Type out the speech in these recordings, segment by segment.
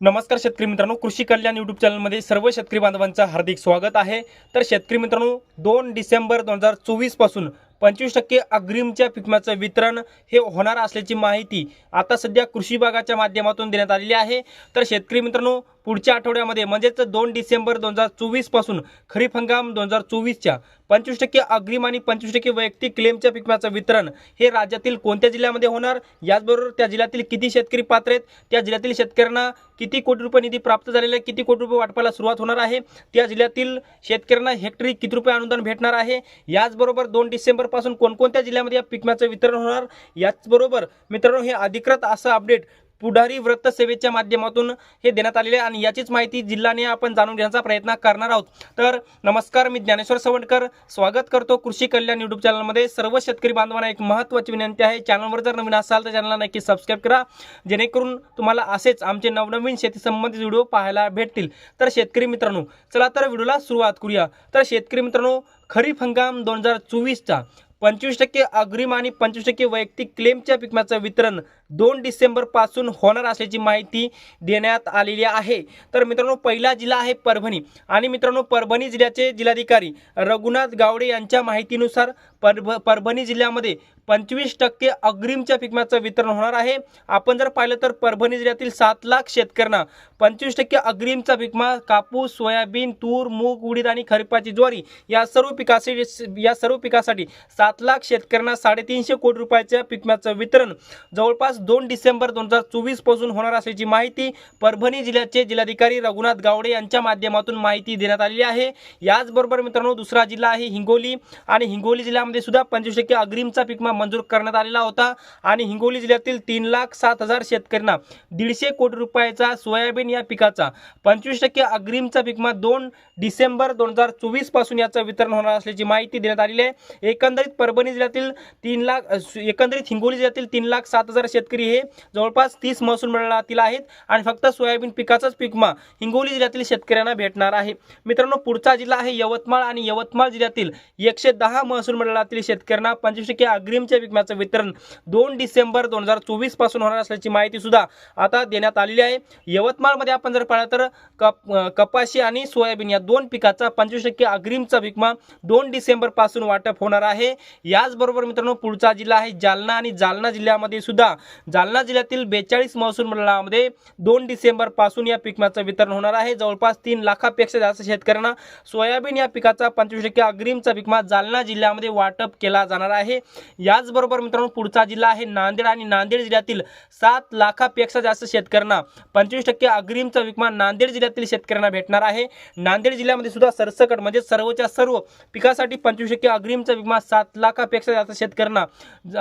नमस्कार शेतकरी मित्रांनो कृषी कल्याण यूट्यूब चॅनलमध्ये सर्व शेतकरी बांधवांचं हार्दिक स्वागत आहे. तर शेतकरी मित्रांनो दोन डिसेंबर दोन हजार चोवीसपासून पंचवीस टक्के अग्रिमच्या पिकमाचं वितरण हे होणार असल्याची माहिती आता सध्या कृषी विभागाच्या माध्यमातून देण्यात आलेली आहे. तर शेतकरी मित्रांनो पुढच्या आठवड्यामध्ये म्हणजेच दोन डिसेंबर दोन हजार चोवीसपासून खरीप हंगाम दोन हजार चोवीसच्या पंचवीस टक्के अग्रिम आणि पंचवीस टक्के वैयक्तिक क्लेमच्या पिकम्याचं वितरण हे राज्यातील कोणत्या जिल्ह्यामध्ये होणार? याचबरोबर त्या जिल्ह्यातील किती शेतकरी पात्र आहेत? त्या जिल्ह्यातील शेतकऱ्यांना किती कोटी रुपये निधी प्राप्त झालेला? आहे किती कोटी रुपये वाटपाला सुरुवात होणार आहे? त्या जिल्ह्यातील शेतकऱ्यांना हेक्टरी किती रुपये अनुदान भेटणार आहे? याचबरोबर दोन डिसेंबरपासून कोणकोणत्या जिल्ह्यामध्ये या पिकम्याचं वितरण होणार? याचबरोबर मित्रांनो हे अधिकृत असं अपडेट पुढारी वृत्तसेवेच्या माध्यमातून हे देण्यात आलेले आहे. आणि याचीच माहिती जिल्ह्याने आपण जाणून घेण्याचा प्रयत्न करणार आहोत. तर नमस्कार मी ज्ञानेश्वर सवंडकर. स्वागत करतो कृषी कल्याण युट्यूब चॅनलमध्ये सर्व शेतकरी बांधवांना एक महत्त्वाची विनंती आहे. चॅनलवर जर नवीन असाल तर चॅनलला नक्की सबस्क्राईब करा. जेणेकरून तुम्हाला असेच आमचे नवनवीन शेती संबंधित व्हिडिओ पाहायला भेटतील. तर शेतकरी मित्रांनो चला तर व्हिडिओला सुरुवात करूया. तर शेतकरी मित्रांनो खरीप हंगाम दोन हजार चोवीसचा. पंचवीस टक्के अग्रिम आणि पंचवीस टक्के वैयक्तिक क्लेमच्या पिकम्याचं वितरण दोन डिसेंबरपासून होणार असल्याची माहिती देण्यात आलेली आहे. तर मित्रांनो पहिला जिल्हा आहे परभणी. आणि मित्रांनो परभणी जिल्ह्याचे जिल्हाधिकारी रघुनाथ गावडे यांच्या माहितीनुसार परभ परभणी जिल्ह्यामध्ये पंचवीस टक्के अग्रिमच्या पिकम्याचं वितरण होणार आहे. आपण जर पाहिलं तर परभणी जिल्ह्यातील सात लाख शेतकऱ्यांना पंचवीस टक्के अग्रिमचा पिकमा कापूस सोयाबीन तूर मूग उडीद आणि खरीपाची ज्वारी या सर्व पिकासाठी या सर्व पिकासाठी सात लाख शेतकऱ्यांना साडेतीनशे कोटी रुपयाच्या पिकम्याचं वितरण. जवळपास दोन डिसेंबर दोन हजार चोवीसपासून होणार असल्याची माहिती परभणी जिल्ह्याचे जिल्हाधिकारी रघुनाथ गावडे यांच्या माध्यमातून माहिती देण्यात आलेली आहे. याचबरोबर मित्रांनो दुसरा जिल्हा आहे हिंगोली आणि हिंगोली जिल्ह्यामध्ये सुद्धा पंचवीस टक्के अग्रिमचा पिकमा मंजूर करण्यात आलेला होता आणि हिंगोली जिल्ह्यातील तीन लाख सात हजार शेतकऱ्यांना दीडशे कोटी रुपयाचा सोयाबीन या पिकाचा पंचवीस टक्के अग्रिमचा पिकमा दोन डिसेंबर दोन हजार चोवीसपासून याचं वितरण होणार असल्याची माहिती देण्यात आलेली आहे. एकंदरीत परभणी जिल्ह्यातील तीन लाख एकंदरीत हिंगोली जिल्ह्यातील तीन लाख सात हजार शेतकरी शेतकरी हे जवळपास तीस महसूल मंडळातील आहेत आणि फक्त सोयाबीन पिकाचाच पिकमा हिंगोली जिल्ह्यातील शेतकऱ्यांना भेटणार आहे. मित्रांनो पुढचा जिल्हा आहे यवतमाळ आणि यवतमाळ जिल्ह्यातील एकशे दहा महसूल मंडळातील शेतकऱ्यांना पंचवीस टक्के अग्रिमच्या पिकम्याचं वितरण दोन डिसेंबर दोन हजार चोवीसपासून होणार असल्याची माहिती सुद्धा आता देण्यात आलेली आहे. यवतमाळमध्ये आपण जर पाहिलं तर कप कपाशी आणि सोयाबीन या दोन पिकाचा पंचवीस टक्के अग्रिमचा विकमा दोन डिसेंबरपासून वाटप होणार आहे. याचबरोबर मित्रांनो पुढचा जिल्हा आहे जालना आणि जालना जिल्ह्यामध्ये सुद्धा जालना जिल्ह्यातील बेचाळीस महसूल मंडळामध्ये दोन डिसेंबरपासून या पिकम्याचं वितरण होणार आहे. जवळपास तीन लाखापेक्षा जास्त शेतकऱ्यांना सोयाबीन या पिकाचा पंचवीस टक्के अग्रिमचा पिकमा जालना जिल्ह्यामध्ये वाटप केला जाणार आहे. याचबरोबर मित्रांनो पुढचा जिल्हा आहे नांदेड आणि नांदेड जिल्ह्यातील सात लाखापेक्षा जास्त शेतकऱ्यांना पंचवीस टक्के अग्रिमचा विकमा नांदेड जिल्ह्यातील शेतकऱ्यांना भेटणार आहे. नांदेड जिल्ह्यामध्ये सुद्धा सरसकट म्हणजे सर्वच्या सर्व पिकासाठी पंचवीस टक्के अग्रिमचा विमा सात लाखापेक्षा जास्त शेतकऱ्यांना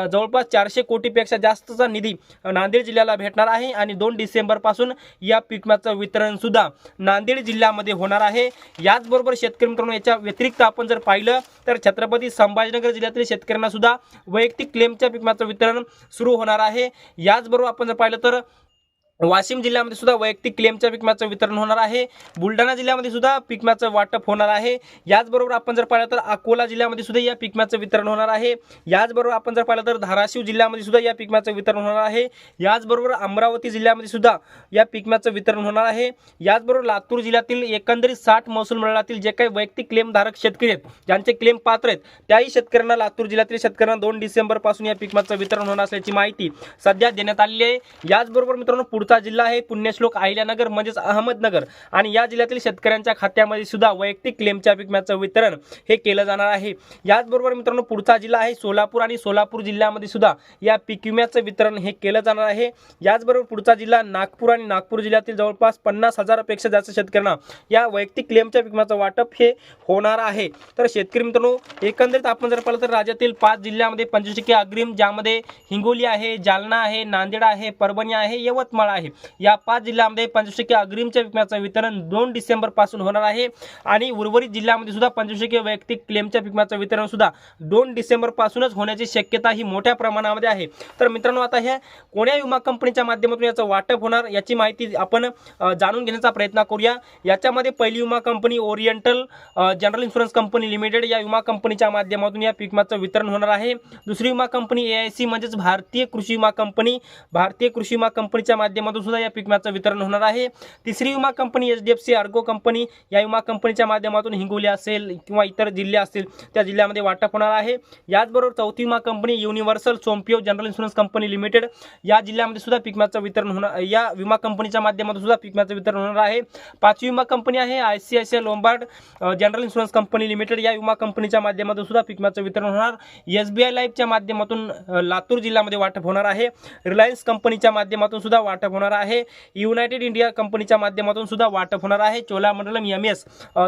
जवळपास चारशे कोटीपेक्षा जास्तचा निधी नांदेड जिल्ह्याला भेटणार आहे आणि दोन डिसेंबरपासून या पिकम्याचं वितरणसुद्धा नांदेड जिल्ह्यामध्ये होणार आहे. याचबरोबर शेतकरी मित्रांनो याच्या व्यतिरिक्त आपण जर पाहिलं तर छत्रपती संभाजीनगर जिल्ह्यातील शेतकऱ्यांना सुद्धा वैयक्तिक क्लेमच्या पिकम्याचं वितरण सुरू होणार आहे. याचबरोबर आपण जर पाहिलं तर वाशिम जिल्ह्यामध्ये सुद्धा वैयक्तिक क्लेमच्या पिकम्याचं वितरण होणार आहे. बुलढाणा जिल्ह्यामध्ये सुद्धा पिकम्याचं वाटप होणार आहे. याचबरोबर आपण जर पाहिलं तर अकोला जिल्ह्यामध्ये सुद्धा या पिकम्याचं वितरण होणार आहे. याचबरोबर आपण जर पाहिलं तर धाराशिव जिल्ह्यामध्ये सुद्धा या पिकम्याचं वितरण होणार आहे. याचबरोबर अमरावती जिल्ह्यामध्ये सुद्धा या पिकम्याचं वितरण होणार आहे. याचबरोबर लातूर जिल्ह्यातील एकंदरीत साठ महसूल मंडळातील जे काही वैयक्तिक क्लेमधारक शेतकरी आहेत ज्यांचे क्लेम पात्र आहेत त्याही शेतकऱ्यांना लातूर जिल्ह्यातील शेतकऱ्यांना दोन डिसेंबरपासून या पिकम्याचं वितरण होणार असल्याची माहिती सध्या देण्यात आलेली आहे. याचबरोबर मित्रांनो पुढचा जिल्हा आहे पुण्यश्लोक अहिल्यानगर म्हणजेच अहमदनगर. आणि या जिल्ह्यातील शेतकऱ्यांच्या खात्यामध्ये सुद्धा वैयक्तिक क्लेमच्या पिकम्याचं वितरण हे केलं जाणार आहे. याचबरोबर मित्रांनो पुढचा जिल्हा आहे सोलापूर आणि सोलापूर जिल्ह्यामध्ये सुद्धा या पीक विम्याचं वितरण हे केलं जाणार आहे. याचबरोबर पुढचा जिल्हा नागपूर आणि नागपूर जिल्ह्यातील जवळपास पन्नास हजारापेक्षा जास्त शेतकऱ्यांना या वैयक्तिक क्लेमच्या पिकम्याचं वाटप हे होणार आहे. तर शेतकरी मित्रांनो एकंदरीत आपण जर पाहिलं तर राज्यातील पाच जिल्ह्यामध्ये पंचवीस टक्के अग्रिम ज्यामध्ये हिंगोली आहे जालना आहे नांदेड आहे परभणी आहे यवतमाळ आहे. या पाच जिल्ह्यामध्ये पंचवीस टक्के अग्रिमच्या विम्याचं वितरण दोन डिसेंबरपासून होणार आहे. आणि उर्वरित जिल्ह्यामध्ये सुद्धा पंचवीस टक्के वैयक्तिक क्लेमच्या पिकम्याचं वितरण सुद्धा दोन डिसेंबर पासूनच होण्याची शक्यता ही मोठ्या प्रमाणामध्ये आहे. तर मित्रांनो आता हे कोण्या विमा कंपनीच्या माध्यमातून याचं वाटप होणार याची माहिती आपण जाणून घेण्याचा प्रयत्न करूया. याच्यामध्ये पहिली विमा company Oriental General Insurance Company Limited या विमा कंपनीच्या माध्यमातून या पिकमाचं वितरण होणार आहे. दुसरी विमा कंपनी ए आय सी म्हणजेच भारतीय कृषी विमा कंपनी. भारतीय कृषी विमा कंपनीच्या माध्यमातून माध्यमातून सुद्धा या पीक विम्याचं वितरण होणार आहे. तिसरी विमा company H D F C Ergo company या विमा कंपनीच्या माध्यमातून हिंगोली असेल किंवा इतर जिल्हे असतील त्या जिल्ह्यामध्ये वाटप होणार आहे. याचबरोबर चौथी विमा company Universal Sompo General Insurance Company Limited या जिल्ह्यामध्ये सुद्धा पीक विम्याचं वितरण होणार या विमा कंपनीच्या माध्यमातून सुद्धा पीक विम्याचं वितरण होणार आहे. पाचवी विमा कंपनी आहे I C I C I Lombard General Insurance Company Limited या विमा कंपनीच्या माध्यमातून सुद्धा पीक विम्याचं वितरण होणार. एस बी आय लाईफच्या माध्यमातून लातूर जिल्ह्यामध्ये वाटप होणार आहे. रिलायन्स कंपनीच्या माध्यमातून सुद्धा वाटप होणार आहे. युनायटेड इंडिया कंपनीच्या माध्यमातून सुद्धा वाटप होणार आहे. Cholamandalam M S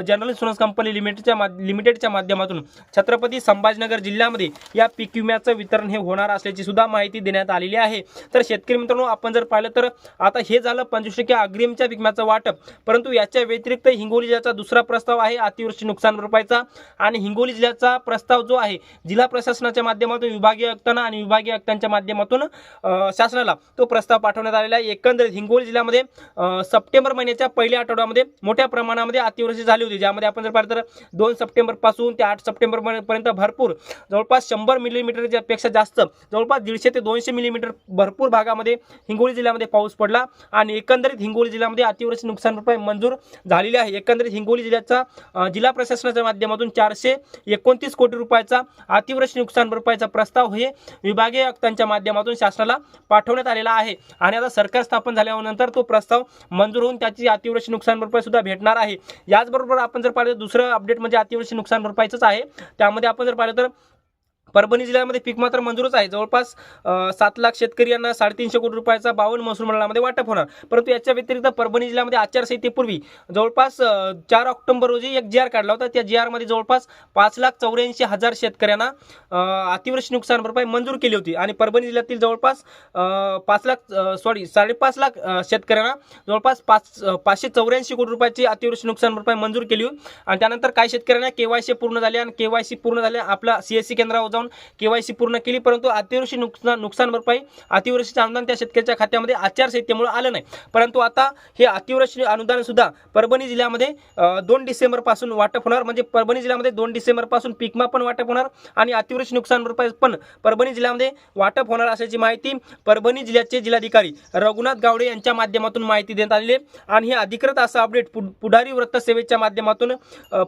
General Insurance Company लिमिटेडच्या मा लिमिटेडच्या माध्यमातून छत्रपती संभाजीनगर जिल्ह्यामध्ये या पीक विम्याचं वितरण हे होणार असल्याची सुद्धा माहिती देण्यात आलेली आहे. तर शेतकरी मित्रांनो आपण जर पाहिलं तर आता हे झालं पंचवीस टक्के अग्रिमच्या पीक विम्याचं वाटप. परंतु याच्या व्यतिरिक्त हिंगोली जिल्ह्याचा दुसरा प्रस्ताव आहे अतिवृष्टी नुकसान भरपाईचा. आणि हिंगोली जिल्ह्याचा प्रस्ताव जो आहे जिल्हा प्रशासनाच्या माध्यमातून विभागीय आयुक्तांना आणि विभागीय आयुक्तांच्या माध्यमातून शासनाला तो प्रस्ताव पाठवण्यात आलेला आहे. एकंदरीत हिंगोली जिल्ह्यामध्ये सप्टेंबर महिन्याच्या पहिल्या आठवड्यामध्ये मोठ्या प्रमाणामध्ये अतिवृष्टी झाली होती. ज्यामध्ये आपण जर पाहिलं तर दोन सप्टेंबरपासून ते आठ सप्टेंबर पर्यंत भरपूर जवळपास शंभर मिलीमीटरच्या पेक्षा जास्त जवळपास दीडशे ते दोनशे मिलीमीटर भरपूर भागामध्ये हिंगोली जिल्ह्यामध्ये पाऊस पडला आणि एकंदरीत हिंगोली जिल्ह्यामध्ये अतिवृष्टी नुकसान भरपाई मंजूर झालेली आहे. एकंदरीत हिंगोली जिल्ह्याचा जिल्हा प्रशासनाच्या माध्यमातून चारशे एकोणतीस कोटी रुपयाचा अतिवृष्टी नुकसान भरपाईचा प्रस्ताव हे विभागीय आयुक्तांच्या माध्यमातून शासनाला पाठवण्यात आलेला आहे. आणि आता सरकार स्थापन झाल्यानंतर तो प्रस्ताव मंजूर होऊन त्याची अतिवृष्टी नुकसान भरपाई सुद्धा भेटणार आहे. याचबरोबर आपण जर पाहिलं दुसरं अपडेट म्हणजे अतिवृष्टी नुकसान भरपाईचंच आहे. त्यामध्ये आपण जर पाहिलं तर परभणी जिल्ह्यामध्ये पीक मात्र मंजूरच आहे. जवळपास सात लाख शेतकरी यांना साडेतीनशे कोटी रुपयाचा बावन्न महसूल मंडळामध्ये वाटप होणार. परंतु याच्या व्यतिरिक्त परभणी जिल्ह्यामध्ये आचारसंहितेपूर्वी जवळपास चार ऑक्टोबर रोजी एक जी आर काढला होता. त्या जी आरमध्ये जवळपास पाच लाख चौऱ्याऐंशी हजार शेतकऱ्यांना अतिवृष्टी नुकसान भरपाई मंजूर केली होती. आणि परभणी जिल्ह्यातील जवळपास पाच लाख सॉरी साडेपाच लाख शेतकऱ्यांना जवळपास पाच पाचशे चौऱ्याऐंशी कोटी रुपयाची अतिवृष्टी नुकसान भरपाई मंजूर केली होती. आणि त्यानंतर काही शेतकऱ्यांना केवायसी पूर्ण झाले आणि केवायसी पूर्ण झाले आपला सीएससी केंद्रावर जाऊन केवायसी पूर्ण केली परंतु अतिवृष्टी नुकसान नुकसान भरपाई अतिवृष्टीचे अनुदान त्या शेतकऱ्याच्या खात्यामध्ये आचारसंहितेमुळे आलं नाही. परंतु आता हे अतिवृष्टी अनुदान सुद्धा परभणी जिल्ह्यामध्ये दोन डिसेंबरपासून वाटप होणार. म्हणजे परभणी जिल्ह्यामध्ये दोन डिसेंबरपासून पिकमा पण वाटप होणार आणि अतिवृष्टी नुकसान भरपाई पण परभणी जिल्ह्यामध्ये वाटप होणार असल्याची माहिती परभणी जिल्ह्याचे जिल्हाधिकारी रघुनाथ गावडे यांच्या माध्यमातून माहिती देण्यात आलेली आहे. आणि हे अधिकृत असं अपडेट पुढारी वृत्त सेवेच्या माध्यमातून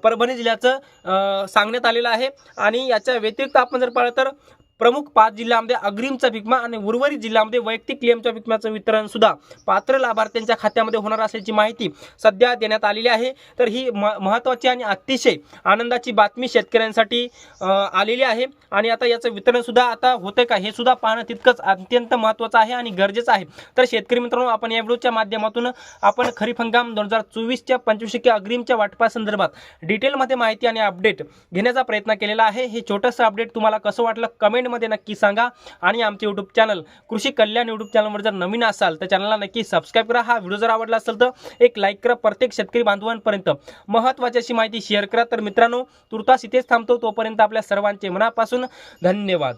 परभणी जिल्ह्याचं सांगण्यात आलेलं आहे. आणि याच्या व्यतिरिक्त आपण जर पाहिलं तर प्रमुख पाच जिल्ह्यामध्ये अग्रिमचा भिकमा आणि उर्वरित जिल्ह्यामध्ये वैयक्तिक क्लेमच्या विम्याचं वितरण सुद्धा पात्र लाभार्थ्यांच्या खात्यामध्ये होणार असल्याची माहिती सध्या देण्यात आलेली आहे. तर ही म महत्त्वाची आणि अतिशय आनंदाची बातमी शेतकऱ्यांसाठी आलेली आहे. आणि आता याचं वितरण सुद्धा आता होतं का हे सुद्धा पाहणं तितकंच अत्यंत महत्त्वाचं आहे आणि गरजेचं आहे. तर शेतकरी मित्रांनो आपण या व्हिडिओच्या माध्यमातून आपण खरीप हंगाम दोन हजार चोवीसच्या पंचवीस अग्रिमच्या वाटपासंदर्भात डिटेलमध्ये माहिती आणि अपडेट घेण्याचा प्रयत्न केलेला आहे. हे छोटंसं अपडेट तुम्हाला कसं वाटलं कमेंट कमेंटमध्ये नक्की सांगा. आणि आमचे यूट्यूब चॅनल कृषी कल्याण यूट्यूब चॅनलवर जर नवीन असाल तर चॅनलला नक्की सबस्क्राईब करा. हा व्हिडिओ जर आवडला असेल तर एक लाईक करा. प्रत्येक शेतकरी बांधवांपर्यंत महत्त्वाची अशी माहिती शेअर करा. तर मित्रांनो तुर्तास इथेच थांबतो. तोपर्यंत आपल्या सर्वांचे मनापासून धन्यवाद.